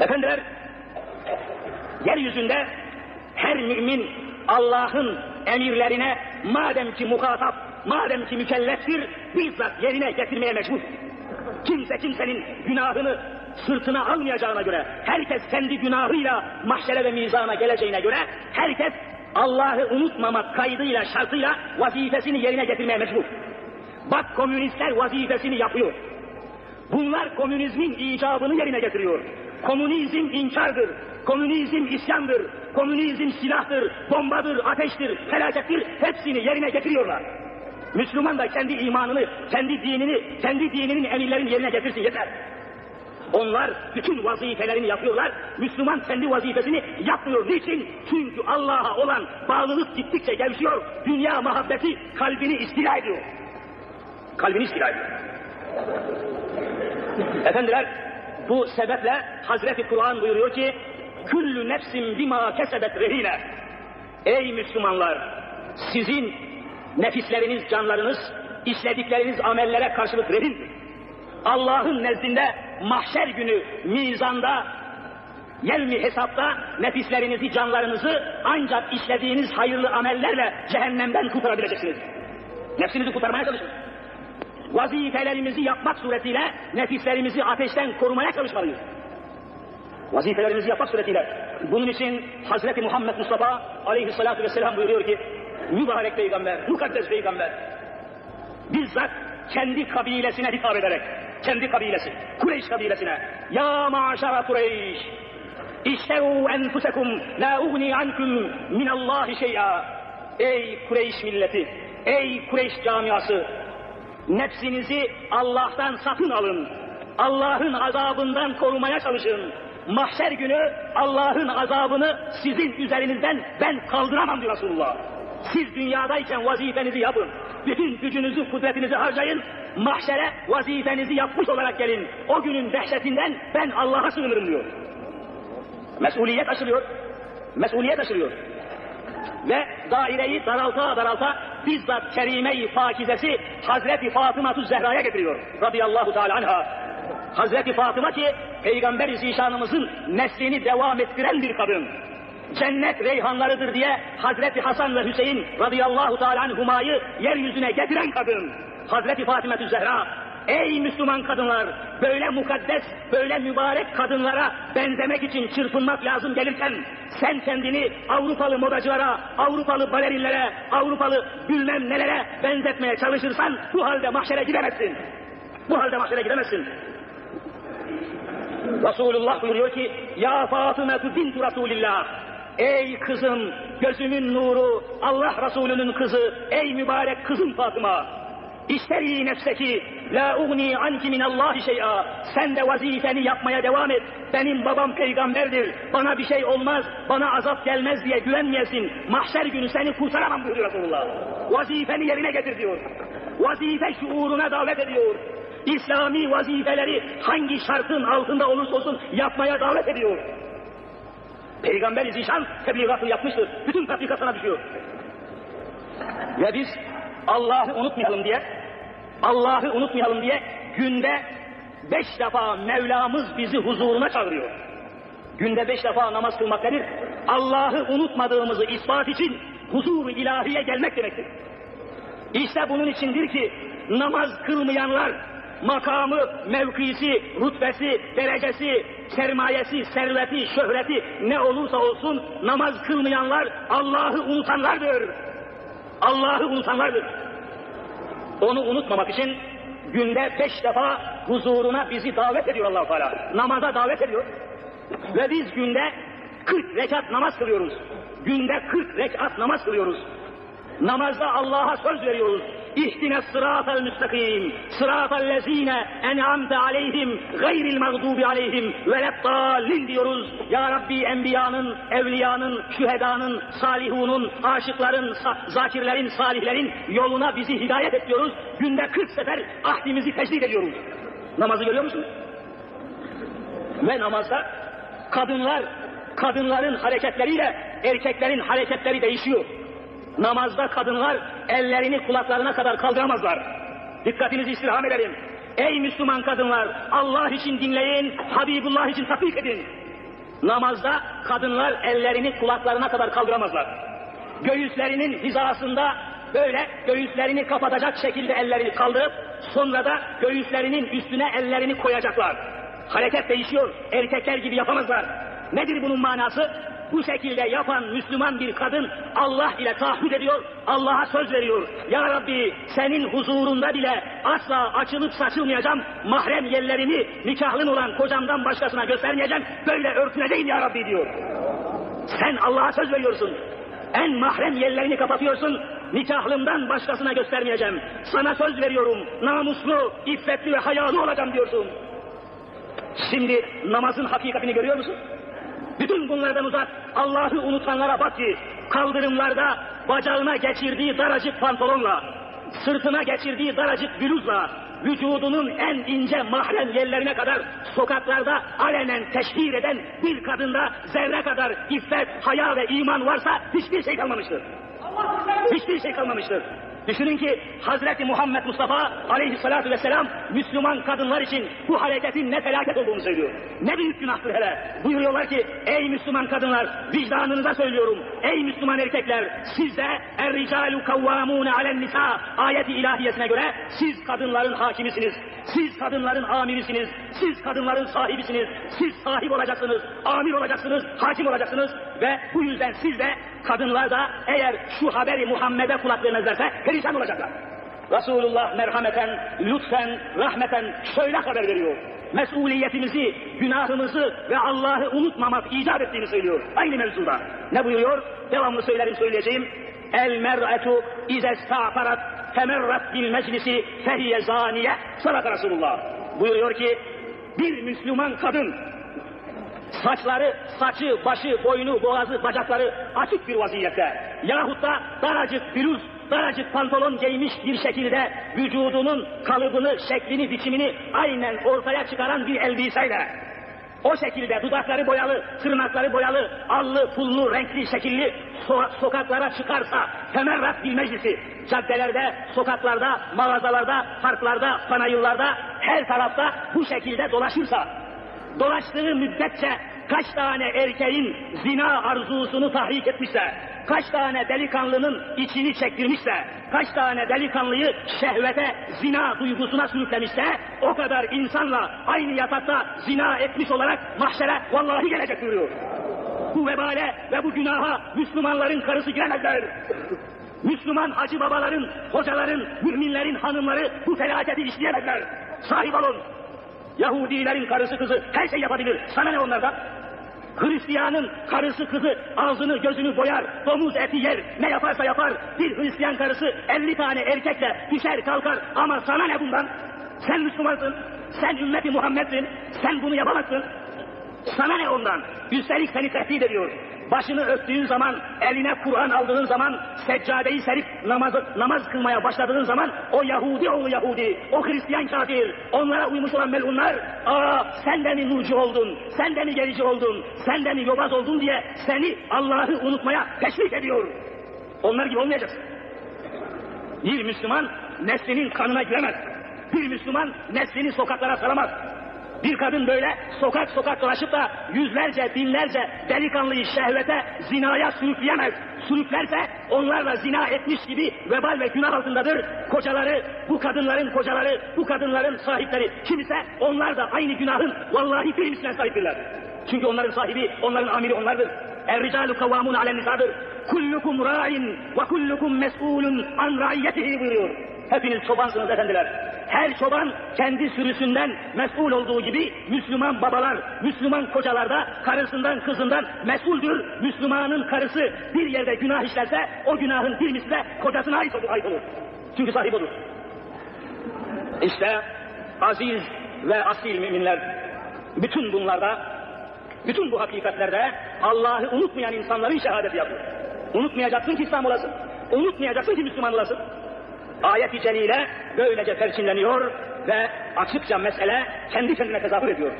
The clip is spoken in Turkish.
Efendiler, yeryüzünde her mümin Allah'ın emirlerine madem ki muhatap, madem ki mükelleftir, bizzat yerine getirmeye mecbur. Kimse kimsenin günahını sırtına almayacağına göre, herkes kendi günahıyla mahşere ve mizana geleceğine göre, herkes Allah'ı unutmamak kaydıyla, şartıyla vazifesini yerine getirmeye mecbur. Bak komünistler vazifesini yapıyor. Bunlar komünizmin icabını yerine getiriyor. Komünizm inkardır, komünizm isyandır, komünizm silahtır, bombadır, ateştir, felakettir, hepsini yerine getiriyorlar. Müslüman da kendi imanını, kendi dinini, kendi dininin emirlerini yerine getirsin yeter. Onlar bütün vazifelerini yapıyorlar. Müslüman kendi vazifesini yapmıyor. Niçin? Çünkü Allah'a olan bağlılık gittikçe gevşiyor. Dünya muhabbeti kalbini istila ediyor. Kalbini istila ediyor. Efendiler bu sebeple Hazreti Kur'an buyuruyor ki Küllü nefsin bima kesebet rehine Ey Müslümanlar sizin nefisleriniz, canlarınız işledikleriniz amellere karşılık rehindir. Allah'ın nezdinde mahşer günü mizanda yevmi hesapta nefislerinizi, canlarınızı ancak işlediğiniz hayırlı amellerle cehennemden kurtarabileceksiniz. Nefsinizi kurtarmaya çalışın. Vazifelerimizi yapmak suretiyle nefislerimizi ateşten korumaya çalışmalıyız. Vazifelerimizi yapmak suretiyle. Bunun için Hazreti Muhammed Mustafa aleyhissalatu vesselam buyuruyor ki mübarek peygamber, mukaddes peygamber bizzat kendi kabilesine hitap ederek kendi kabilesi, Kureyş kabilesine Ya maşara Kureyş İştevu enfusekum la ugni ankum minallahi şey'a Ey Kureyş milleti, ey Kureyş camiası nefsinizi Allah'tan satın alın. Allah'ın azabından korumaya çalışın. Mahşer günü Allah'ın azabını sizin üzerinizden ben kaldıramam diyor Resulullah. Siz dünyadayken vazifenizi yapın. Bütün gücünüzü, kudretinizi harcayın. Mahşere vazifenizi yapmış olarak gelin. O günün dehşetinden ben Allah'a sığınırım diyor. Mesuliyet aşılıyor. Mesuliyet aşılıyor. Ve daireyi daralta daralta bizzat kerime-i fakizesi Hazreti Fatıma Zehra'ya getiriyor. Radıyallahu teala anha. Hazreti Fatıma ki Peygamber-i Zişanımızın neslini devam ettiren bir kadın. Cennet reyhanlarıdır diye Hazreti Hasan ve Hüseyin radıyallahu teala anhumayı yeryüzüne getiren kadın. Hazreti Fatıma Zehra Ey Müslüman kadınlar, böyle mukaddes, böyle mübarek kadınlara benzemek için çırpınmak lazım gelirken, sen kendini Avrupalı modacılara, Avrupalı balerinlere, Avrupalı bilmem nelere benzetmeye çalışırsan, bu halde mahşere gidemezsin. Bu halde mahşere gidemezsin. Resulullah buyuruyor ki, Ya Fatıma bintu Resulillah, Ey kızım, gözümün nuru, Allah Resulü'nün kızı, ey mübarek kızım Fatıma, İsteri nefseki la ugni anki min Allah şey'a. Sen de vazifeni yapmaya devam et. Benim babam peygamberdir. Bana bir şey olmaz, bana azap gelmez diye güvenmeyesin. Mahşer günü seni kurtaramam buyuruyor Resulullah. Vazifeni yerine getir diyor. Vazife şuuruna davet ediyor. İslami vazifeleri hangi şartın altında olursa olsun yapmaya davet ediyor. Peygamber-i Zişan tebligatını yapmıştır. Bütün tatbikat sana düşüyor. Ve biz Allah'ı unutmayalım diye, Allah'ı unutmayalım diye günde beş defa Mevlamız bizi huzuruna çağırıyor. Günde beş defa namaz kılmak nedir? Allah'ı unutmadığımızı ispat için huzur ilahiye gelmek demektir. İşte bunun içindir ki namaz kılmayanlar makamı, mevkisi, rütbesi, derecesi, sermayesi, serveti, şöhreti ne olursa olsun namaz kılmayanlar Allah'ı unutanlardır. Allah'ı unutanlardır. Onu unutmamak için günde beş defa huzuruna bizi davet ediyor allah Teala. Namaza davet ediyor. Ve biz günde 40 rekat namaz kılıyoruz. Günde 40 rekat namaz kılıyoruz. Namazda Allah'a söz veriyoruz. İhtine sıratel müstakim. Sıratel lezine en'amte aleyhim. Gayril mağdubi aleyhim. Veleddallin diyoruz. Ya Rabbi enbiyanın, evliyanın, şühedanın, salihunun, aşıkların, zakirlerin, salihlerin yoluna bizi hidayet et diyoruz. Günde 40 sefer ahdimizi tecdid ediyoruz. Namazı görüyor musun? Ve namazda kadınlar, kadınların hareketleriyle erkeklerin hareketleri değişiyor. Namazda kadınlar ellerini kulaklarına kadar kaldıramazlar. Dikkatinizi istirham ederim. Ey Müslüman kadınlar Allah için dinleyin, Habibullah için tatbik edin. Namazda kadınlar ellerini kulaklarına kadar kaldıramazlar. Göğüslerinin hizasında böyle göğüslerini kapatacak şekilde ellerini kaldırıp sonra da göğüslerinin üstüne ellerini koyacaklar. Hareket değişiyor. Erkekler gibi yapamazlar. Nedir bunun manası? Bu şekilde yapan Müslüman bir kadın Allah ile taahhüt ediyor, Allah'a söz veriyor. Ya Rabbi senin huzurunda bile asla açılıp saçılmayacağım, mahrem yerlerimi nikahlın olan kocamdan başkasına göstermeyeceğim, böyle örtüneceğim ya Rabbi diyor. Sen Allah'a söz veriyorsun. En mahrem yerlerini kapatıyorsun. Nikahlımdan başkasına göstermeyeceğim. Sana söz veriyorum. Namuslu, iffetli ve hayalı olacağım diyorsun. Şimdi namazın hakikatini görüyor musun? Bütün bunlardan uzak Allah'ı unutanlara bak ki kaldırımlarda bacağına geçirdiği daracık pantolonla, sırtına geçirdiği daracık bluzla, vücudunun en ince mahrem yerlerine kadar sokaklarda alenen teşhir eden bir kadında zerre kadar iffet, haya ve iman varsa hiçbir şey kalmamıştır. Hiçbir şey kalmamıştır. Düşünün ki Hazreti Muhammed Mustafa aleyhissalatu vesselam Müslüman kadınlar için bu hareketin ne felaket olduğunu söylüyor. Ne büyük günahtır hele. Buyuruyorlar ki ey Müslüman kadınlar vicdanınıza söylüyorum. Ey Müslüman erkekler sizde er ricalu kavvamune alen nisa ayeti ilahiyesine göre siz kadınların hakimisiniz. Siz kadınların amirisiniz. Siz kadınların sahibisiniz. Siz sahip olacaksınız. Amir olacaksınız. Hakim olacaksınız. Ve bu yüzden siz de kadınlar da eğer şu haberi Muhammed'e kulak vermezlerse perişan olacaklar. Resulullah merhameten, lütfen, rahmeten şöyle haber veriyor. Mesuliyetimizi, günahımızı ve Allah'ı unutmamak icap ettiğini söylüyor. Aynı mevzuda. Ne buyuruyor? Devamlı söylerim söyleyeceğim. El mer'etu ize sta'farat femerrat bil meclisi fehiye zaniye. Sadaka Resulullah. Buyuruyor ki bir Müslüman kadın saçları, saçı, başı, boynu, boğazı, bacakları açık bir vaziyette. Yahut da daracık bluz, daracık pantolon giymiş bir şekilde vücudunun kalıbını, şeklini, biçimini aynen ortaya çıkaran bir elbiseyle. O şekilde dudakları boyalı, tırnakları boyalı, allı, pullu, renkli, şekilli so- sokaklara çıkarsa temerrat bir meclisi, caddelerde, sokaklarda, mağazalarda, parklarda, panayırlarda, her tarafta bu şekilde dolaşırsa dolaştığı müddetçe kaç tane erkeğin zina arzusunu tahrik etmişse, kaç tane delikanlının içini çektirmişse, kaç tane delikanlıyı şehvete, zina duygusuna sürüklemişse, o kadar insanla aynı yatakta zina etmiş olarak mahşere vallahi gelecek buyuruyor. Bu vebale ve bu günaha Müslümanların karısı giremezler. Müslüman hacı babaların, hocaların, müminlerin hanımları bu felaketi işleyemezler. Sahip olun. Yahudilerin karısı kızı her şey yapabilir. Sana ne onlardan? Hristiyanın karısı kızı ağzını gözünü boyar, domuz eti yer, ne yaparsa yapar. Bir Hristiyan karısı elli tane erkekle düşer kalkar ama sana ne bundan? Sen Müslümansın, sen ümmeti Muhammed'sin, sen bunu yapamazsın. Sana ne ondan? Üstelik seni tehdit ediyor. Başını örttüğün zaman, eline Kur'an aldığın zaman, seccadeyi serip namaz, namaz kılmaya başladığın zaman o Yahudi oğlu Yahudi, o Hristiyan kafir, onlara uymuş olan melunlar, aa sen de mi nurcu oldun, sen de mi gerici oldun, sen de mi yobaz oldun diye seni Allah'ı unutmaya teşvik ediyor. Onlar gibi olmayacaksın. Bir Müslüman neslinin kanına giremez. Bir Müslüman neslini sokaklara salamaz. Bir kadın böyle sokak sokak dolaşıp da yüzlerce, binlerce delikanlıyı şehvete, zinaya sürükleyemez. Sürüklerse onlarla zina etmiş gibi vebal ve günah altındadır. Kocaları, bu kadınların kocaları, bu kadınların sahipleri kimse onlar da aynı günahın vallahi bir mislen sahiptirler. Çünkü onların sahibi, onların amiri onlardır. Er-ricalu kavvamun alen. Kullukum ra'in ve kullukum mes'ulun an ra'iyyetihi buyuruyor. Hepiniz çobansınız efendiler. Her çoban kendi sürüsünden mesul olduğu gibi Müslüman babalar, Müslüman kocalar da karısından kızından mesuldür. Müslümanın karısı bir yerde günah işlerse o günahın bir misli de kocasına ait olur. Ait olur. Çünkü sahip olur. İşte aziz ve asil müminler bütün bunlarda, bütün bu hakikatlerde Allah'ı unutmayan insanların şehadeti yapıyor. Unutmayacaksın ki İslam olasın. Unutmayacaksın ki Müslüman olasın. Ayet-i böylece perçinleniyor ve açıkça mesele kendi kendine tezahür ediyor.